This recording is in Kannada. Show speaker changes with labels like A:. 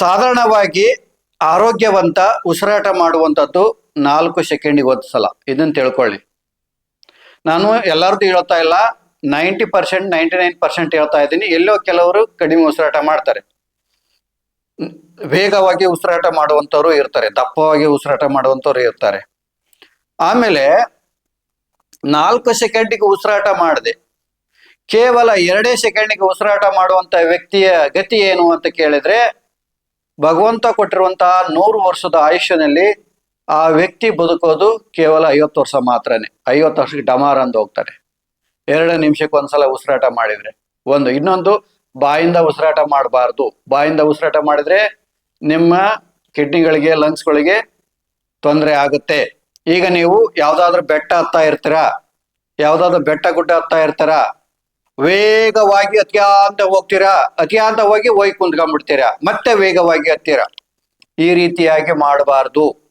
A: ಸಾಧಾರಣವಾಗಿ ಆರೋಗ್ಯವಂತ ಉಸಿರಾಟ ಮಾಡುವಂಥದ್ದು ನಾಲ್ಕು ಸೆಕೆಂಡಿಗೆ ಒಂದು ಸಲ. ಇದನ್ನ ತಿಳ್ಕೊಳ್ಳಿ. ನಾನು ಎಲ್ಲರದ್ದು ಹೇಳ್ತಾ ಇಲ್ಲ, ninety percent, ninety nine percent ಹೇಳ್ತಾ ಇದ್ದೀನಿ. ಎಲ್ಲೋ ಕೆಲವರು ಕಡಿಮೆ ಉಸಿರಾಟ ಮಾಡ್ತಾರೆ. ವೇಗವಾಗಿ ಉಸಿರಾಟ ಮಾಡುವಂಥವ್ರು ಇರ್ತಾರೆ, ದಪ್ಪವಾಗಿ ಉಸಿರಾಟ ಮಾಡುವಂಥವ್ರು ಇರ್ತಾರೆ. ಆಮೇಲೆ ನಾಲ್ಕು ಸೆಕೆಂಡಿಗೆ ಉಸಿರಾಟ ಮಾಡಿದೆ, ಕೇವಲ ಎರಡೇ ಸೆಕೆಂಡಿಗೆ ಉಸಿರಾಟ ಮಾಡುವಂತ ವ್ಯಕ್ತಿಯ ಗತಿ ಏನು ಅಂತ ಕೇಳಿದ್ರೆ ಭಗವಂತ ಕೊಟ್ಟಿರುವಂತಹ ನೂರು ವರ್ಷದ ಆಯುಷ್ಯನಲ್ಲಿ ಆ ವ್ಯಕ್ತಿ ಬದುಕೋದು ಕೇವಲ ಐವತ್ತು ವರ್ಷ ಮಾತ್ರನೇ. ಐವತ್ತು ವರ್ಷಕ್ಕೆ ಡಮಾರ್ ಅಂತ ಹೋಗ್ತಾರೆ. ಎರಡು ನಿಮಿಷಕ್ಕೆ ಒಂದ್ಸಲ ಉಸಿರಾಟ ಮಾಡಿದ್ರೆ. ಒಂದು, ಇನ್ನೊಂದು, ಬಾಯಿಂದ ಉಸಿರಾಟ ಮಾಡಬಾರ್ದು. ಬಾಯಿಂದ ಉಸಿರಾಟ ಮಾಡಿದ್ರೆ ನಿಮ್ಮ ಕಿಡ್ನಿಗಳಿಗೆ, ಲಂಗ್ಸ್ಗಳಿಗೆ ತೊಂದರೆ ಆಗುತ್ತೆ. ಈಗ ನೀವು ಯಾವ್ದಾದ್ರು ಬೆಟ್ಟ ಹತ್ತಾ ಇರ್ತೀರಾ? ಯಾವ್ದಾದ್ರು ಬೆಟ್ಟ ಗುಡ್ಡ ಹತ್ತಾ ಇರ್ತೀರಾ? ವೇಗವಾಗಿ ಅತಿಯಾಂತ ಹೋಗ್ತೀರಾ? ಅತಿಯಾಂತವಾಗಿ ಹೋಗಿ ಹೋಗಿ ಕುಂತ್ಕೊಂಡ್ಬಿಡ್ತೀರಾ? ಮತ್ತೆ ವೇಗವಾಗಿ ಹತ್ತೀರಾ? ಈ ರೀತಿಯಾಗಿ ಮಾಡಬಾರ್ದು.